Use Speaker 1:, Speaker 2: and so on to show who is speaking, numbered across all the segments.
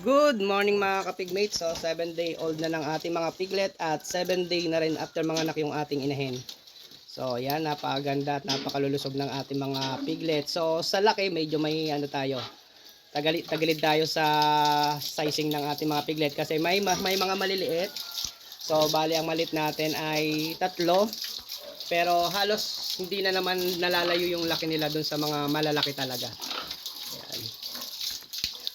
Speaker 1: Good morning mga kapigmates. So 7 day old na ng ating mga piglet at 7 day na rin after mga anak yung ating inahin. So yan, napakaganda at napakalulusog ng ating mga piglet. So sa laki medyo may ano tayo. Tagalid, tagilid tayo sa sizing ng ating mga piglet kasi may, ma- may mga maliliit. So bali ang malit natin ay tatlo. Pero halos hindi na naman nalalayo yung laki nila dun sa mga malalaki talaga.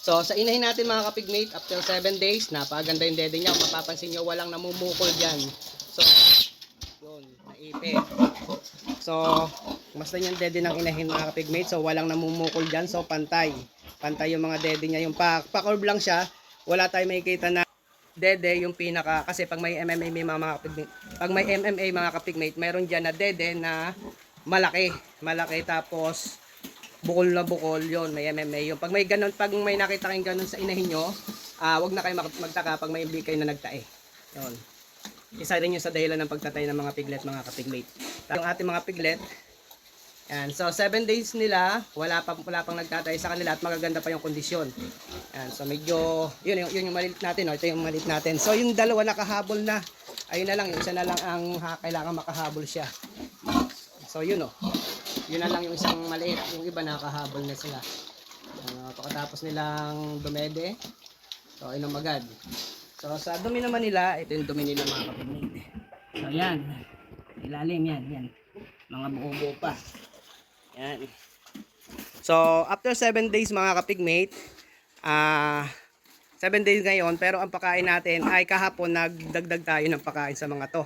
Speaker 1: So, sa inahin natin mga kapigmate, after 7 days, napaganda yung dede niya. Mapapansin nyo, walang namumukol dyan. So, yun, naipit. So, basta yung dede ng inahin mga kapigmate. So, walang namumukol dyan. So, pantay. Pantay yung mga dede niya. Yung pa, pa-curve lang siya, wala tayong makikita na dede yung pinaka kasi pag may MMA may mga, kapigmate pag may MMA mga kapigmate mayroon diyan na dede na malaki malaki tapos bukol na bukol yon may MMA yung pag may ganun pag may nakita kayong ganun sa inahin nyo ah wag na kayo mag- magtaka pag may kayo na nagtae. Yon isa rin yun sa dahilan ng pagtatay ng mga piglet mga kapigmate yung ating mga piglet yan. So 7 days nila wala pa wala pang nagtatay sa kanila at magaganda pa yung kondisyon. Yan. So medyo yun yung, yun yung maliit natin oh. ito yung maliit natin. So yung dalawa nakahabol na. Ayun na lang yung isa na lang ang ha, kailangan makahabol siya. So yun oh yun na lang yung isang maliit. Yung iba nakahabol na sila. Uh, pagkatapos nilang dumede so inom agad. So sa dumi naman nila ito yung dumi nila mga kapatid. So yan. Ilalim yan yan. Mga buo-buo pa. Yan. So after 7 days mga kapigmate ah 7 days ngayon pero ang pakain natin ay kahapon nagdagdag tayo ng pakain sa mga to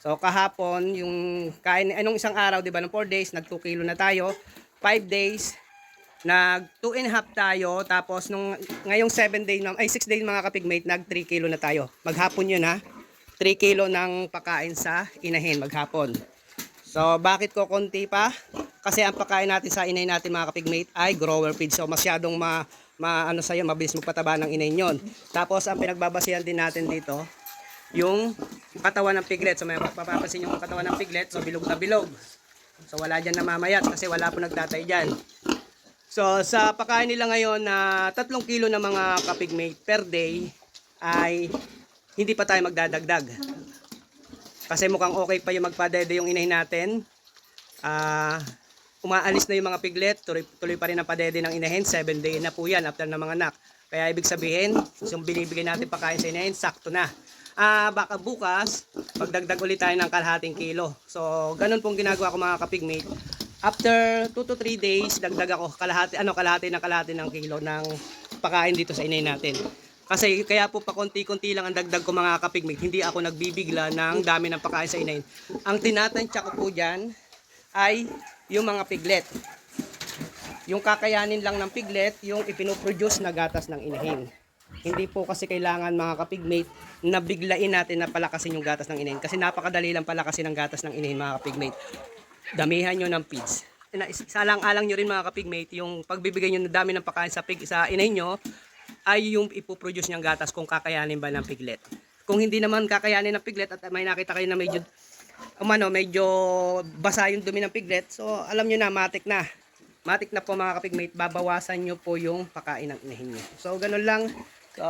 Speaker 1: So kahapon yung kain anong isang araw 'di ba ng 4 days nag 2 kilo na tayo. 5 days nag 2 and a half tayo tapos nung ngayong 7 days na ay 6 days mga kapigmate nag 3 kilo na tayo. Maghapon 'yun ha. 3 kilo ng pakain sa inahin maghapon. So bakit ko konti pa? Kasi ang pakain natin sa inahin natin mga kapigmate ay grower feed. So masyadong ma, ma ano sa mabilis magpataba ng inahin 'yon. Tapos ang pinagbabasihan din natin dito yung katawan ng piglet. So may mapapansin yung katawan ng piglet, so bilog na bilog. So wala dyan namamayat kasi wala po nagtatay dyan. So sa pagkain nila ngayon na 3 kilo na mga kapigmate per day ay hindi pa tayo magdadagdag. Kasi mukhang okay pa yung magpadede yung inahin natin. Ah, umaalis na yung mga piglet, tuloy, tuloy pa rin ang padede ng inahin, 7 day na po yan after ng mga anak. Kaya ibig sabihin, yung binibigay natin pagkain sa inahin, sakto na ah baka bukas, pagdagdag ulit tayo ng kalahating kilo. So, ganun pong ginagawa ko mga kapigmate. After 2 to 3 days, dagdag ako kalahati, ano, kalahati ng kalahati ng kilo ng pakain dito sa inay natin. Kasi kaya po pa konti-konti lang ang dagdag ko mga kapigmate. Hindi ako nagbibigla ng dami ng pakain sa inahin. Ang tinatansya ko po dyan ay yung mga piglet. Yung kakayanin lang ng piglet, yung ipinoproduce na gatas ng inahin. Hindi po kasi kailangan mga kapigmate na biglain natin na palakasin yung gatas ng inahin. Kasi napakadali lang palakasin ang gatas ng inahin mga kapigmate. Damihan nyo ng feeds. Salang-alang nyo rin mga kapigmate yung pagbibigay nyo ng dami ng pagkain sa, pig, sa inahin nyo ay yung ipoproduce niyang gatas kung kakayanin ba ng piglet. Kung hindi naman kakayanin ng piglet at may nakita kayo na medyo umano, medyo basa yung dumi ng piglet, so alam nyo na, matik na. Matik na po mga kapigmate, babawasan nyo po yung pakain ng inahin nyo. So ganun lang, so,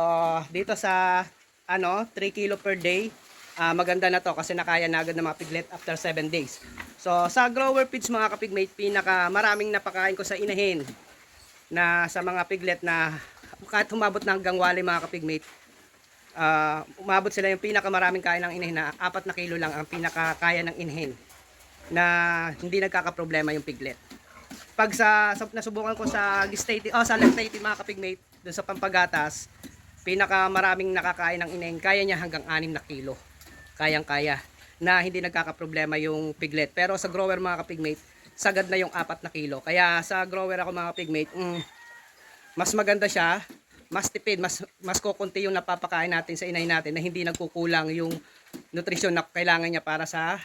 Speaker 1: dito sa ano, 3 kilo per day, ah, maganda na to kasi nakaya na agad ng mga piglet after 7 days. So sa grower feeds mga kapigmate, pinaka maraming napakain ko sa inahin na sa mga piglet na kahit humabot na hanggang wali mga kapigmate, ah, umabot sila yung pinakamaraming kain ng inahin na 4 na kilo lang ang pinakakaya ng inahin na hindi nagkakaproblema yung piglet. Pag sa, sa nasubukan ko sa gestate, oh sa lactate mga kapigmate, doon sa pampagatas, pinakamaraming nakakain ng inahin, kaya niya hanggang 6 na kilo. Kayang-kaya na hindi nagkakaproblema yung piglet. Pero sa grower mga kapigmate, sagad na yung 4 na kilo. Kaya sa grower ako mga kapigmate, mm, mas maganda siya, mas tipid, mas mas kukunti yung napapakain natin sa inay natin na hindi nagkukulang yung nutrisyon na kailangan niya para sa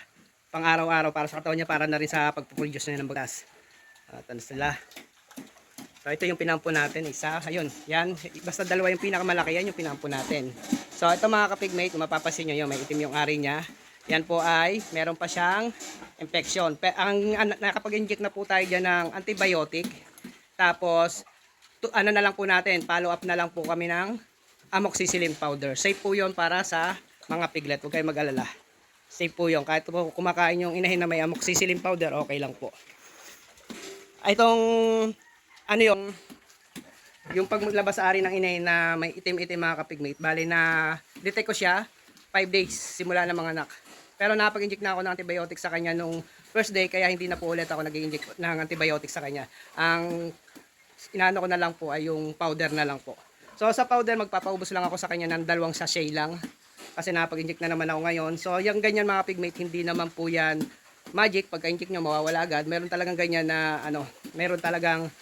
Speaker 1: pang-araw-araw, para sa katawan niya, para na rin sa pagpuproduce niya ng bagas. At ano sila. So ito yung pinampo natin, isa, ayun, yan, basta dalawa yung pinakamalaki, yan yung pinampo natin. So ito mga kapigmate, kung mapapansin nyo yun, may itim yung ari niya. Yan po ay, meron pa siyang infection. Pe, ang, ang nakapag-inject na po tayo dyan ng antibiotic. Tapos, to, ano na lang po natin, follow up na lang po kami ng amoxicillin powder. Safe po yon para sa mga piglet. Huwag kayong mag-alala. Safe po yun. Kahit po kumakain yung inahin na may amoxicillin powder, okay lang po. Itong, ano yung, yung paglabas ari ng inahin na may itim-itim mga kapigmate. Bali na, detect ko siya, 5 days simula ng mga anak. Pero napag-inject na ako ng antibiotic sa kanya nung first day, kaya hindi na po ulit ako nag-inject ng antibiotic sa kanya. Ang inaano ko na lang po ay yung powder na lang po. So sa powder, magpapaubos lang ako sa kanya ng dalawang sachet lang. Kasi napag-inject na naman ako ngayon. So yung ganyan mga pigmate, hindi naman po yan magic. Pagka-inject nyo, mawawala agad. Meron talagang ganyan na, ano, meron talagang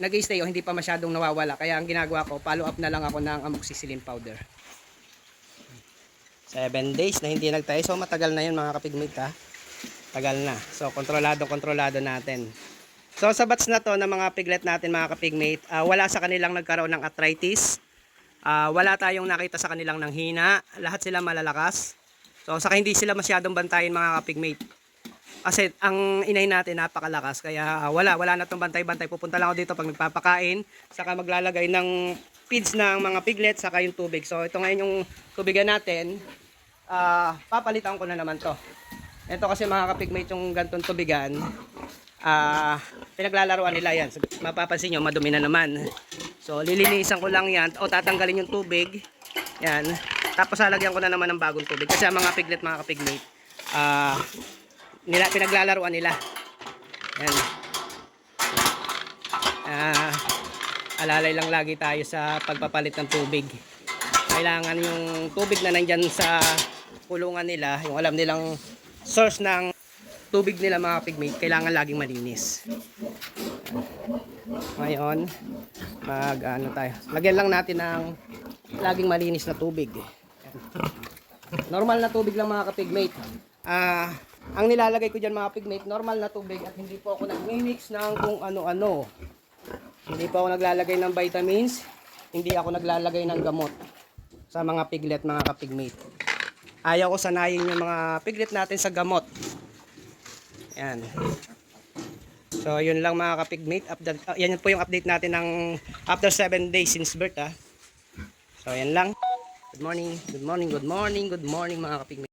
Speaker 1: nag stay o hindi pa masyadong nawawala. Kaya ang ginagawa ko, follow up na lang ako ng amoxicillin powder. 7 days na hindi nagtayo. So matagal na yun mga kapigmate ha. Tagal na. So kontrolado kontrolado natin. So sa batch na to ng mga piglet natin mga kapigmate, ah, wala sa kanilang nagkaroon ng arthritis. Ah, wala tayong nakita sa kanilang ng hina. Lahat sila malalakas. So saka hindi sila masyadong bantayin mga kapigmate. Kasi ang inay natin napakalakas kaya ah, wala wala na tong bantay-bantay. Pupunta lang ako dito pag nagpapakain, saka maglalagay ng feeds ng mga piglet saka yung tubig. So ito ngayon yung tubigan natin. Ah, papalitan ko na naman to. Ito kasi mga kapigmate yung gantong tubigan. Ah, pinaglalaruan nila yan. Mapapansin nyo, madumi na naman. So, lilinisan ko lang yan. O, tatanggalin yung tubig. Yan. Tapos, lalagyan ko na naman ng bagong tubig. Kasi ang mga piglet, mga kapigmate, ah, nila, pinaglalaruan nila. Yan. Ah, alalay lang lagi tayo sa pagpapalit ng tubig. Kailangan yung tubig na nandyan sa kulungan nila, yung alam nilang source ng tubig nila mga pigmate, kailangan laging malinis. Ngayon, mag ano tayo. Lagyan lang natin ng laging malinis na tubig. Normal na tubig lang mga kapigmate. Ah, ang nilalagay ko diyan mga pigmate, normal na tubig at hindi po ako nagmi-mix ng kung ano-ano. Hindi po ako naglalagay ng vitamins, hindi ako naglalagay ng gamot sa mga piglet mga kapigmate. Ayaw ko sanayin yung mga piglet natin sa gamot. Yan. So, yun lang mga kapigmate. Update, uh, yan po yung update natin ng after 7 days since birth ha. So, yan lang. Good morning, good morning, good morning, good morning mga kapigmate.